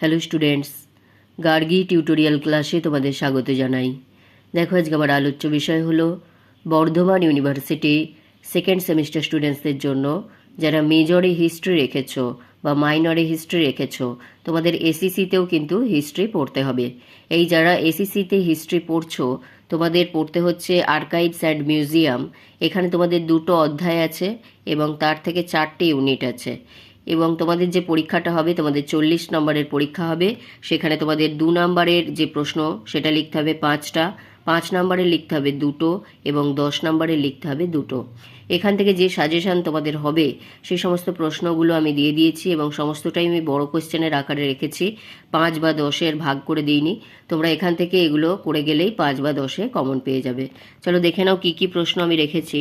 Hello students, Gargi tutorial ক্লাসে তোমাদের স্বাগত জানাই। দেখো, আজকে আমার আলোচ্য বিষয় হলো বর্ধমান ইউনিভার্সিটি সেকেন্ড সেমিস্টার স্টুডেন্টসদের জন্য যারা মেজরে হিস্ট্রি রেখেছো বা মাইনরে হিস্ট্রি রেখেছো, তোমাদের এসিসিতেও কিন্তু হিস্ট্রি পড়তে হবে। এই যারা এসিসিতে হিস্ট্রি পড়ছো, তোমাদের পড়তে হচ্ছে আর্কাইভস অ্যান্ড মিউজিয়াম। এখানে তোমাদের দুটো অধ্যায় আছে এবং তার থেকে চারটে ইউনিট আছে। এবং তোমাদের যে পরীক্ষাটা হবে, তোমাদের চল্লিশ নম্বরের পরীক্ষা হবে। সেখানে তোমাদের দু নম্বরের যে প্রশ্ন, সেটা লিখতে হবে পাঁচটা। পাঁচ নম্বরের লিখতে হবে দুটো এবং দশ নম্বরের লিখতে হবে দুটো। এখান থেকে যে সাজেশান তোমাদের হবে সেই সমস্ত প্রশ্নগুলো আমি দিয়ে দিয়েছি এবং সমস্তটাই আমি বড় কোশ্চেনের আকারে রেখেছি। পাঁচ বা দশের ভাগ করে দিইনি। তোমরা এখান থেকে এগুলো করে গেলেই পাঁচ বা দশে কমন পেয়ে যাবে। চলো দেখে নাও কী কী প্রশ্ন আমি রেখেছি।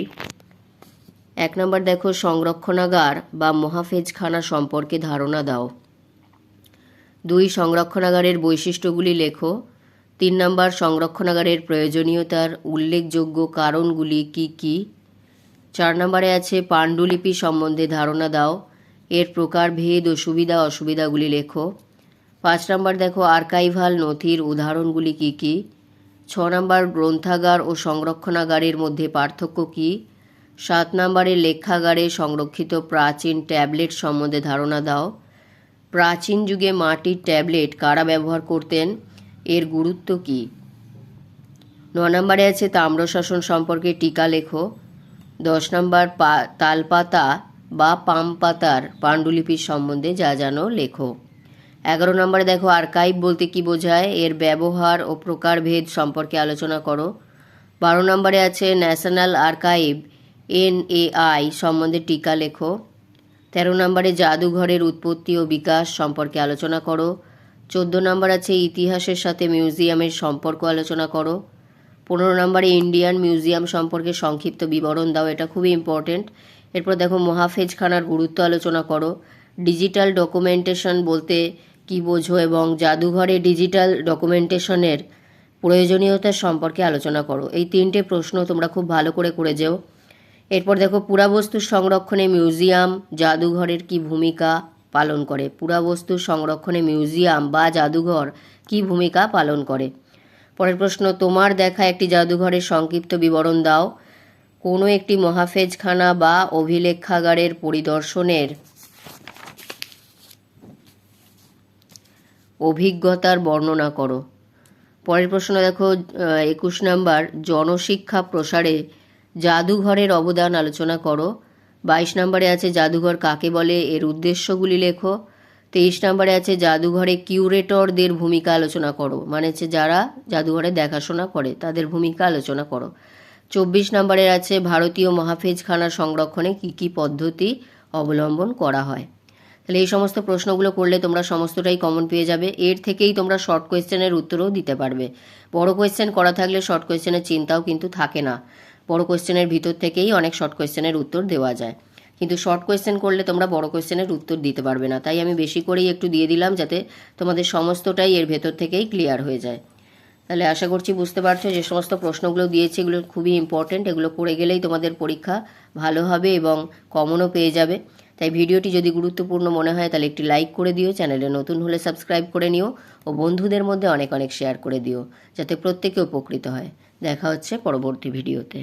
এক নম্বর দেখো, সংরক্ষণাগার বা মহাফেজখানা সম্পর্কে ধারণা দাও। দুই, সংরক্ষণাগারের বৈশিষ্ট্যগুলি লেখো। তিন নম্বর, সংরক্ষণাগারের প্রয়োজনীয়তার উল্লেখযোগ্য কারণগুলি কি কি? চার নম্বরে আছে, পাণ্ডুলিপি সম্বন্ধে ধারণা দাও। এর প্রকার ভেদ ও সুবিধা অসুবিধাগুলি লেখো। পাঁচ নম্বর দেখো, আর্কাইভাল নথির উদাহরণগুলি কি কি? ছ নম্বর, গ্রন্থাগার ও সংরক্ষণাগারের মধ্যে পার্থক্য কী? সাত নম্বরে লেখাগারে সংরক্ষিত প্রাচীন ট্যাবলেট সম্বন্ধে ধারণা দাও। প্রাচীন যুগে মাটির ট্যাবলেট কারা ব্যবহার করতেন? এর গুরুত্ব কী? ন নম্বরে আছে তাম্রশাসন সম্পর্কে টিকা লেখো। দশ নম্বর পা, তালপাতা বা পাম পাতার পাণ্ডুলিপির সম্বন্ধে যা জানো লেখো। এগারো নম্বরে দেখো আর্কাইভ বলতে কি বোঝায়? এর ব্যবহার ও প্রকারভেদ সম্পর্কে আলোচনা করো। বারো নম্বরে আছে ন্যাশনাল আর্কাইভ। এনএআই সম্বন্ধে টিকা লেখো। তেরো নম্বরে জাদুঘরের উৎপত্তি ও বিকাশ সম্পর্কে আলোচনা করো। চোদ্দ নম্বর আছে ইতিহাসের সাথে মিউজিয়ামের সম্পর্ক আলোচনা করো। পনেরো নম্বরে ইন্ডিয়ান মিউজিয়াম সম্পর্কে সংক্ষিপ্ত বিবরণ দাও, এটা খুবই ইম্পর্টেন্ট এরপর দেখো মহাফেজখানার গুরুত্ব আলোচনা করো। ডিজিটাল ডকুমেন্টেশন বলতে কি বোঝো এবং জাদুঘরে ডিজিটাল ডকুমেন্টেশনের প্রয়োজনীয়তা সম্পর্কে আলোচনা করো। এই তিনটে প্রশ্ন তোমরা খুব ভালো করে করে যেও। এরপর দেখো পুরাবস্তু সংরক্ষণে মিউজিয়াম, জাদুঘরের কি ভূমিকা পালন করে? পুরাবস্তু সংরক্ষণে মিউজিয়াম বা জাদুঘর কি ভূমিকা পালন করে? পরের প্রশ্ন, তোমার দেখা একটি জাদুঘরের সংক্ষিপ্ত বিবরণ দাও। কোনো একটি মহাফেজখানা বা অভিলেখাগারের পরিদর্শনের অভিজ্ঞতার বর্ণনা করো। পরের প্রশ্ন দেখো একুশ নাম্বার, জনশিক্ষা প্রসারে জাদুঘরের অবদান আলোচনা করো। বাইশ নম্বরে আছে, জাদুঘর কাকে বলে? এর উদ্দেশ্যগুলি লেখো। তেইশ নম্বরে আছে, জাদুঘরে কিউরেটরদের ভূমিকা আলোচনা করো। মানে হচ্ছে যারা জাদুঘরে দেখাশোনা করে, তাদের ভূমিকা আলোচনা করো। চব্বিশ নম্বরে আছে, ভারতীয় মহাফেজখানা সংরক্ষণে কি কি পদ্ধতি অবলম্বন করা হয়? তাহলে এই সমস্ত প্রশ্নগুলো করলে তোমরা সমস্তটাই কমন পেয়ে যাবে। এর থেকেই তোমরা শর্ট কোয়েশ্চেনের উত্তরও দিতে পারবে। বড় কোয়েশ্চেন করা থাকলে শর্ট কোয়েশ্চেনের চিন্তাও কিন্তু থাকে না। বড় কোয়েশ্চেনের ভিতর থেকেই অনেক শর্ট কোয়েশ্চেনের উত্তর দেওয়া যায়। কিন্তু শর্ট কোয়েশ্চেন করলে তোমরা বড় কোয়েশ্চেনের উত্তর দিতে পারবে না। তাই আমি বেশি করেই একটু দিয়ে দিলাম যাতে তোমাদের সমস্তটাই এর ভেতর থেকেই ক্লিয়ার হয়ে যায়। তাহলে আশা করছি বুঝতে পারছ যে সমস্ত প্রশ্নগুলো দিয়েছে, এগুলো খুবই ইম্পর্টেন্ট এগুলো করে গেলেই তোমাদের পরীক্ষা ভালো হবে এবং কমনও পেয়ে যাবে। তাই ভিডিওটি যদি গুরুত্বপূর্ণ মনে হয়, তাহলে একটি লাইক করে দিও, চ্যানেলে নতুন হলে সাবস্ক্রাইব করে নিও ও বন্ধুদের মধ্যে অনেক অনেক শেয়ার করে দিও, যাতে প্রত্যেকে উপকৃত হয়। দেখা হচ্ছে পরবর্তী ভিডিওতে।